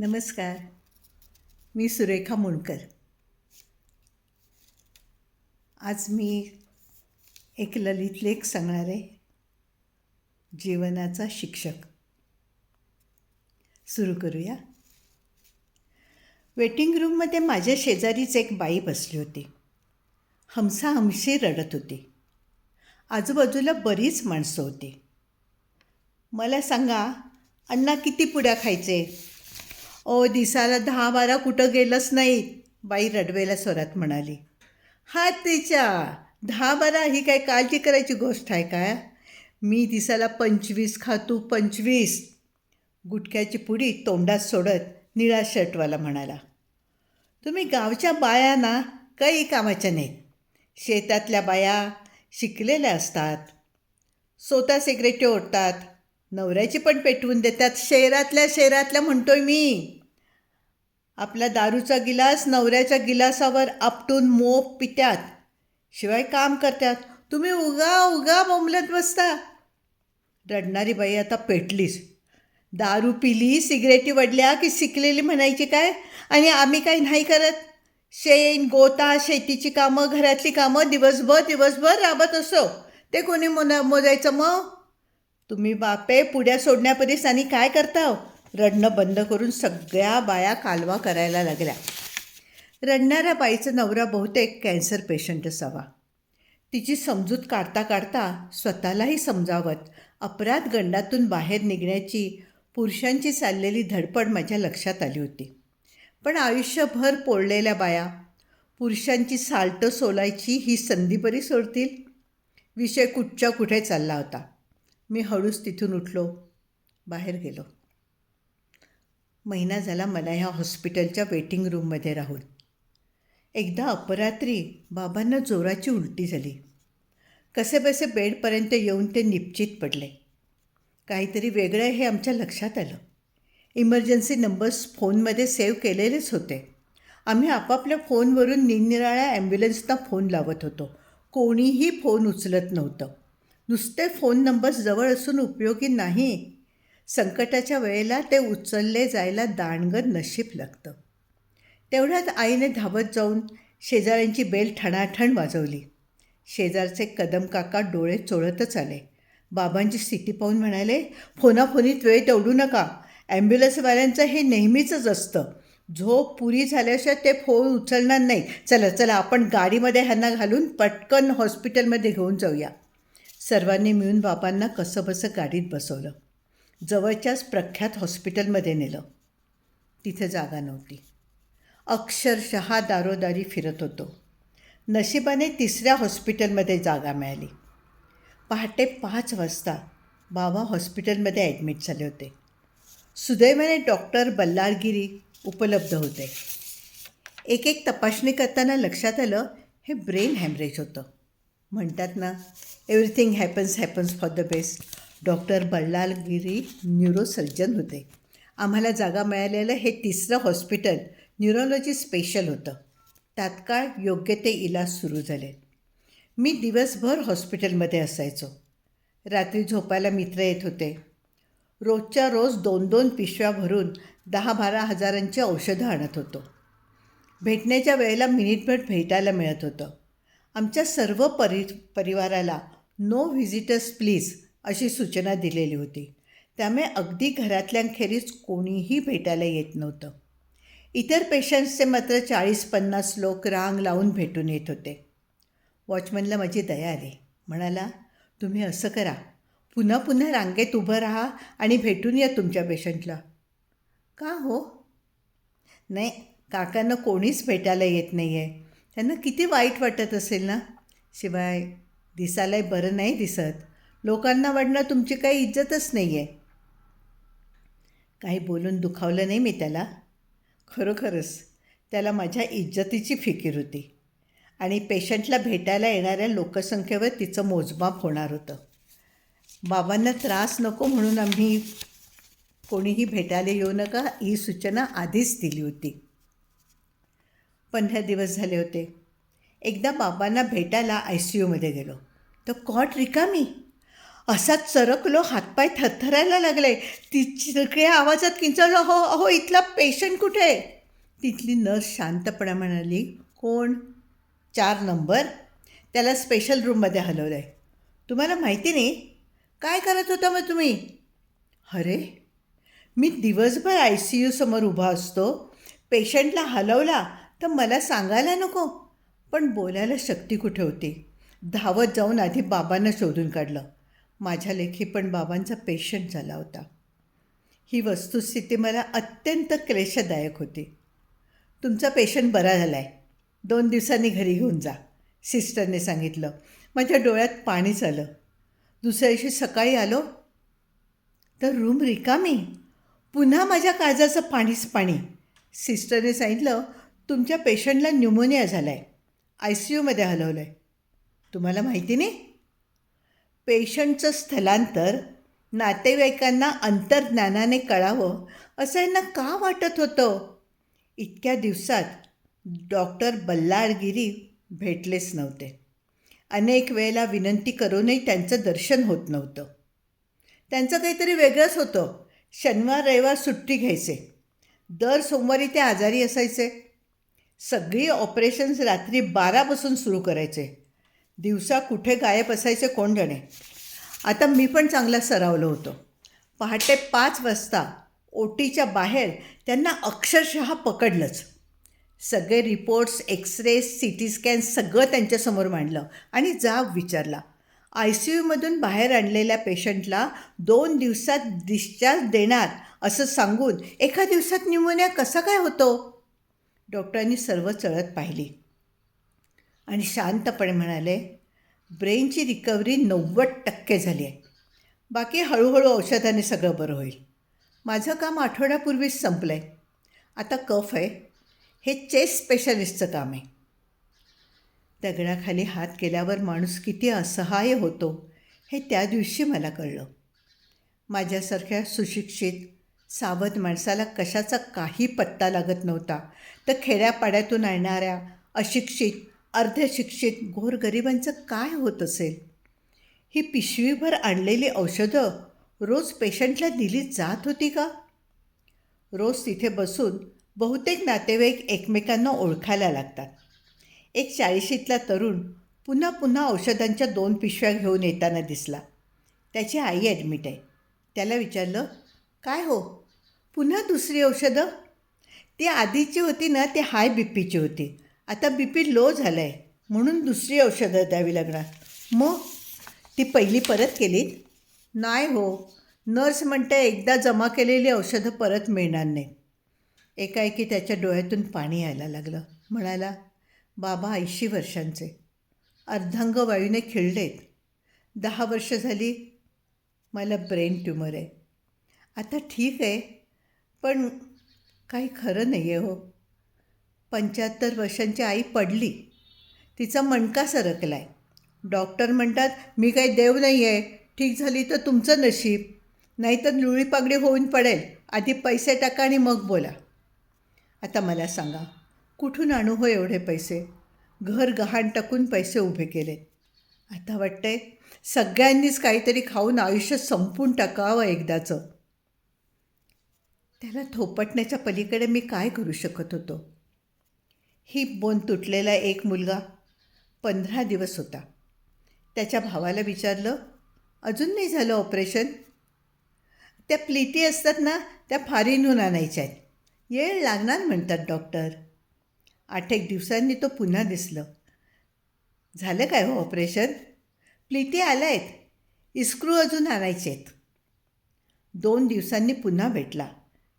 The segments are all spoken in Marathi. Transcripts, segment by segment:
नमस्कार. मी सुरेखा मुणकर आज मी एक ललित लेख सांगणार आहे जीवनाचा शिक्षक. सुरू करूया. वेटिंग रूममध्ये माझ्या शेजारीच एक बाई बसली होती. हमसा हमशी रडत होती. आजूबाजूला बरीच माणसं होती. मला सांगा अण्णा किती पुड्या खायचे? ओ दिसाला दहा बारा कुठं गेलंच नाही बाई रडवेला स्वरात म्हणाली. हा तिच्या दहा बारा ही काय काळजी करायची गोष्ट आहे काय मी दिसाला पंचवीस खातू पंचवीस. गुटख्याची पुडी तोंडात सोडत निळा शर्टवाला म्हणाला. तुम्ही गावच्या बाया ना काही कामाच्या नाहीत. शेतातल्या बाया शिकलेल्या असतात. स्वतः सिगरेटी ओढतात. नवऱ्याची पण पेटवून देतात. शहरातल्या शहरातल्या म्हणतोय मी. आपला दारूचा गिलास नवऱ्याच्या गिलासावर आपटून मोप पित्यात. शिवाय काम करतात तुम्ही उगा उगा बोंबलत बसता. रडणारी बाई आता पेटलीच. दारू पिली सिगरेटी वडल्या की शिकलेली म्हणायची काय? आणि आम्ही काही नाही करत? शेण गोता शेतीची कामं घरातली कामं दिवसभर दिवसभर राबत असो. ते कोणी मोना मोजायचं मग? तुम्ही बापे पुढ्या सोडण्यापरीस आणि काय करता हो? रडणं बंद करून सगळ्या बाया कालवा करायला लागल्या. रडणाऱ्या बाईचा नवरा बहुतेक कॅन्सर पेशंट असावा. तिची समजूत काढता काढता स्वतःलाही समजावत अपराध गंडातून बाहेर निघण्याची पुरुषांची चाललेली धडपड माझ्या लक्षात आली होती. पण आयुष्यभर पोळलेल्या बाया पुरुषांची साल्टं सोलायची ही संधी बरी सोडतील? विषय कुठच्या कुठे चालला होता? मी हळूच तिथून उठलो बाहेर गेलो. महिना झाला मला ह्या हॉस्पिटलच्या वेटिंग रूममध्ये राहून. एकदा अपरात्री बाबांना जोराची उलटी झाली. कसेबसे बेडपर्यंत येऊन ते निपचित पडले. काहीतरी वेगळं आहे हे आमच्या लक्षात आलं. इमर्जन्सी नंबर्स फोनमध्ये सेव्ह केलेलेच होते. आम्ही आपापल्या फोनवरून निरनिराळ्या ॲम्ब्युलन्सना फोन लावत होतो. कोणीही फोन उचलत नव्हतं. नुसते फोन नंबर्स जवळ असून उपयोगी नाही संकटाच्या वेळेला ते उचलले जायला दाणगत नशीब लागतं. तेवढ्यात आईने धावत जाऊन शेजाऱ्यांची बेल ठणाठण वाजवली. शेजारचे कदम काका डोळे चोळतच आले. बाबांची स्थिती पाहून म्हणाले फोनाफोनीत वेळ तेवढू नका. ॲम्ब्युलन्सवाल्यांचं हे नेहमीचंच असतं. झोप पुरी झाल्याशिवाय ते फोन उचलणार नाही. चला चला आपण गाडीमध्ये ह्यांना घालून पटकन हॉस्पिटलमध्ये घेऊन जाऊया. सर्वांनी मिळून बाबांना कसंबसं गाडीत बसवलं. जवळच्याच प्रख्यात हॉस्पिटलमध्ये नेलं. तिथे जागा नव्हती. अक्षरशः दारोदारी फिरत होतो. नशिबाने तिसऱ्या हॉस्पिटलमध्ये जागा मिळाली. पहाटे पाच वाजता बाबा हॉस्पिटलमध्ये ॲडमिट झाले होते. सुदैवाने डॉक्टर बल्लारगिरी उपलब्ध होते. एक एक तपासणी करताना लक्षात आलं हे ब्रेन हॅमरेज होतं. म्हणतात ना everything happens happens for the best. Doctor Ballalgiri neurosurgeon होते. आम्हाला जागा मिळालेलं हे तिसरं हॉस्पिटल न्यूरोलॉजी स्पेशल होतं. तात्काळ योग्य ते इलाज सुरू झाले. मी दिवसभर हॉस्पिटलमध्ये असायचो. रात्री झोपायला मित्र येत होते. रोजच्या रोज दोन दोन पिशव्या भरून दहा बारा हजारांची औषधं आणत होतो. भेटण्याच्या वेळेला मिनिटभर भेटायला मिळत होतं. आमच्या सर्व परि परिवाराला नो व्हिजिटर्स प्लीज अशी सूचना दिलेली होती. त्यामुळे अगदी घरातल्यांखेरीज कोणीही भेटायला येत नव्हतं. इतर पेशंट्सचे मात्र चाळीस पन्नास लोक रांग लावून भेटून येत होते. वॉचमनला माझी दया आली. म्हणाला तुम्ही असं करा. पुन्हा पुन्हा रांगेत उभं राहा आणि भेटून या तुमच्या पेशंटला का हो? नाही काकांना कोणीच भेटायला येत नाही आहे त्यांना किती वाईट वाटत असेल ना? शिवाय दिसायलाही बरं नाही दिसत. लोकांना वाढणं तुमची काही इज्जतच नाही आहे काही बोलून दुखावलं नाही मी त्याला. खरोखरच त्याला माझ्या इज्जतीची फिकीर होती. आणि पेशंटला भेटायला येणाऱ्या लोकसंख्येवर तिचं मोजमाप होणार होतं. बाबांना त्रास नको म्हणून आम्ही कोणीही भेटायला येऊ नका ही सूचना आधीच दिली होती. पंधरा दिवस झाले होते. एकदा बाबांना भेटायला आय सी यूमध्ये गेलो. तर कॉट रिकामी. असाच चरकलो हातपाय थरथरायला लागले. ती चिरकळ्या आवाजात किंचाळलो अहो अहो इथला पेशंट कुठे? आहे तिथली नर्स शांतपणे म्हणाली कोण? चार नंबर. त्याला स्पेशल रूममध्ये हलवलं आहे तुम्हाला माहिती नाही? काय करत होता मग तुम्ही? अरे मी दिवसभर आय सी यूसमोर उभा असतो. पेशंटला हलवला तर मला सांगायला नको. पण बोलायला शक्ती कुठे होती? धावत जाऊन आधी बाबांना शोधून काढलं. माझ्या लेखी पण बाबांचा पेशंट झाला होता. ही वस्तुस्थिती मला अत्यंत क्लेशदायक होती. तुमचा पेशंट बरा झाला आहे दोन दिवसांनी घरी घेऊन जा सिस्टरने सांगितलं. माझ्या डोळ्यात पाणीच आलं दुसऱ्या दिवशी सकाळी आलो. तर रूम रिकामी. पुन्हा माझ्या काळजाचं पाणीच पाणी. सिस्टरने सांगितलं तुमच्या पेशंटला न्यूमोनिया झाला आहे आय सी यूमध्ये हलवलं आहे तुम्हाला माहिती नाही? पेशंटचं स्थलांतर नातेवाईकांना अंतर्ज्ञानाने कळावं असं यांना का वाटत होतं? इतक्या दिवसात डॉक्टर बल्लाळगिरी भेटलेच नव्हते. अनेक वेळेला विनंती करूनही त्यांचं दर्शन होत नव्हतं. त्यांचं काहीतरी वेगळंच होतं. शनिवार रविवार सुट्टी घ्यायचे. दर सोमवारी ते आजारी असायचे. सगळी ऑपरेशन्स रात्री बारापासून सुरू करायचे. दिवसा कुठे गायब असायचे कोण जाणे? आता मी पण चांगला सरावलो होतो. पहाटे पाच वाजता ओटीच्या बाहेर त्यांना अक्षरशः पकडलंच. सगळे reports x ray C T scan सगळं त्यांच्यासमोर मांडलं आणि जाब विचारला. आय सी यूमधून बाहेर आणलेल्या पेशंटला दोन दिवसात डिस्चार्ज देणार असं सांगून एका दिवसात न्यूमोनिया कसा काय होतो? डॉक्टरांनी सर्व चळत पाहिली. आणि शांतपणे म्हणाले ब्रेनची रिकव्हरी नव्वद टक्के झाली आहे. बाकी हळूहळू औषधाने सगळं बरं होईल. माझं काम आठवड्यापूर्वीच संपलं आहे आता कफ आहे. हे चेस स्पेशलिस्टचं काम आहे. दगडाखाली हात केल्यावर माणूस किती असहाय्य होतो हे त्या दिवशी मला कळलं. माझ्यासारख्या सुशिक्षित सावध माणसाला कशाचा काही पत्ता लागत नव्हता. तर खेड्यापाड्यातून आणणाऱ्या अशिक्षित अर्धशिक्षित गोरगरिबांचं काय होत असेल? ही पिशवीभर आणलेली औषधं रोज पेशंटला दिली जात होती का? रोज तिथे बसून बहुतेक नातेवाईक एकमेकांना ओळखायला लागतात. एक चाळीशीतला तरुण पुन्हा पुन्हा औषधांच्या दोन पिशव्या घेऊन येताना दिसला. त्याची आई ॲडमिट आहे. त्याला विचारलं काय हो? पुन्हा दुसरी औषधं? ती आधीची होती ना ती हाय बी पीची होती. आता बी पी लो झालं आहे म्हणून दुसरी औषधं द्यावी लागणार. मग? ती पहिली परत केलीत नाही हो. नर्स म्हणते एकदा जमा केलेली औषधं परत मिळणार नाही. एकाएकी त्याच्या डोळ्यातून पाणी यायला लागलं. म्हणाला बाबा ऐंशी वर्षांचे. अर्धांग वायूने खिळलेत. दहा वर्ष झाली मला ब्रेन ट्युमर आहे. आता ठीक आहे पण काही खरं नाही आहे हो. पंच्याहत्तर वर्षांची आई पडली. तिचा मणका सरकला आहे डॉक्टर म्हणतात मी काही देव नाही आहे ठीक झाली तर तुमचं नशीब. नाहीतर लुळी होऊन पडेल. आधी पैसे टाका आणि मग बोला. आता मला सांगा कुठून आणू हो एवढे पैसे? घर गहाण टाकून पैसे उभे केलेत आता वाटतंय सगळ्यांनीच काहीतरी खाऊन आयुष्य संपून टाकावं एकदाचं. त्याला थोपटण्याच्या पलीकडे मी काय करू शकत होतो? ही बोन तुटलेला एक मुलगा पंधरा दिवस होता. त्याच्या भावाला विचारलं अजून नाही झालं ऑपरेशन? त्या प्लिटी असतात ना त्या फारीनहून आणायच्या आहेत. येळ लागणार म्हणतात डॉक्टर. आठ एक दिवसांनी तो पुन्हा दिसलं. झालं काय हो ऑपरेशन? प्लिटी आल्या आहेत इस्क्रू अजून आणायचे आहेत दोन दिवसांनी पुन्हा भेटला.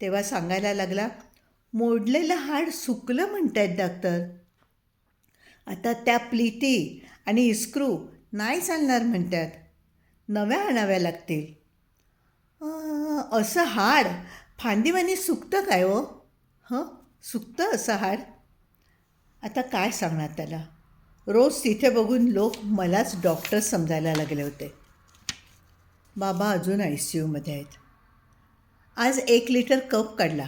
तेव्हा सांगायला लागला मोडलेलं हाड सुकलं म्हणतायत डॉक्टर आता त्या प्लिटी आणि इस्क्रू नाही चालणार म्हणतात. नव्या आणाव्या लागतील. असं हाड फांदीवानी सुकतं काय हो? हं? सुकतं असं हाड? आता काय सांगणार त्याला? रोज तिथे बघून लोक मलाच डॉक्टर समजायला लागले होते. बाबा अजून आय सी यूमध्ये आहेत. आज एक लिटर कप काढला.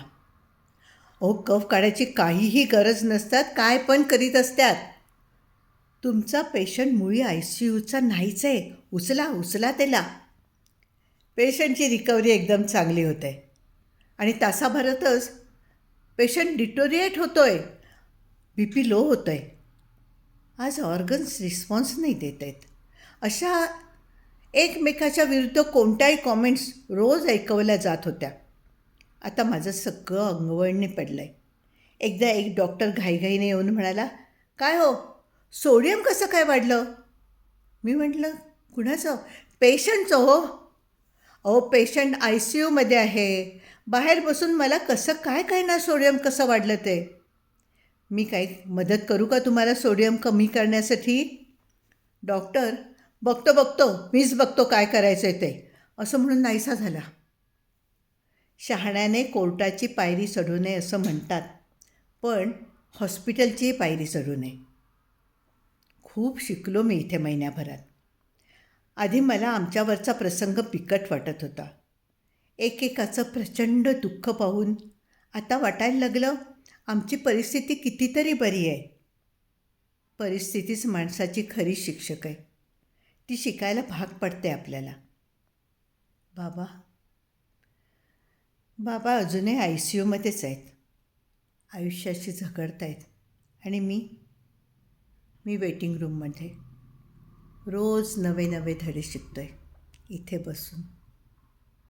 अहो कफ काढायची काहीही गरज नसतात काय पण करीत असतात तुमचा पेशंट मुळी आय सी यूचा नाहीच आहे. उचला उचला त्याला. पेशंटची रिकव्हरी एकदम चांगली होते. आणि तासाभरातच पेशंट डिटोरिएट होतो आहे बी पी लो होतो आहे आज ऑर्गन्स रिस्पॉन्स नाही देत आहेत. अशा एकमेकाच्या विरुद्ध कोणत्याही कॉमेंट्स रोज ऐकवल्या जात होत्या. आता माझं सगळं अंगवळणी पडलं आहे एकदा एक डॉक्टर घाईघाईने येऊन म्हणाला काय हो? सोडियम कसं काय वाढलं? मी म्हटलं कुणाचं? पेशंटचं हो. अहो पेशंट आय सी यूमध्ये आहे. बाहेर बसून मला कसं काय काय ना सोडियम कसं वाढलं ते? मी काही मदत करू का तुम्हाला सोडियम कमी करण्यासाठी? डॉक्टर बघतो बघतो. मीच बघतो काय करायचं आहे ते. असं म्हणून नाहीसा झाला. शहाण्याने कोर्टाची पायरी चढू नये असं म्हणतात. पण हॉस्पिटलची पायरी चढू नये. खूप शिकलो मी इथे महिन्याभरात. आधी मला आमच्यावरचा प्रसंग बिकट वाटत होता. एकेकाचं प्रचंड दुःख पाहून आता वाटायला लागलं आमची परिस्थिती कितीतरी बरी आहे. परिस्थितीच माणसाची खरी शिक्षक आहे. ती शिकायला भाग पडते आपल्याला. बाबा बाबा अजूनही आय सी यूमध्येच आहेत. आयुष्याशी झगडत आहेत आणि मी मी वेटिंग रूममध्ये रोज नवे नवे धडे शिकतो आहे इथे बसून.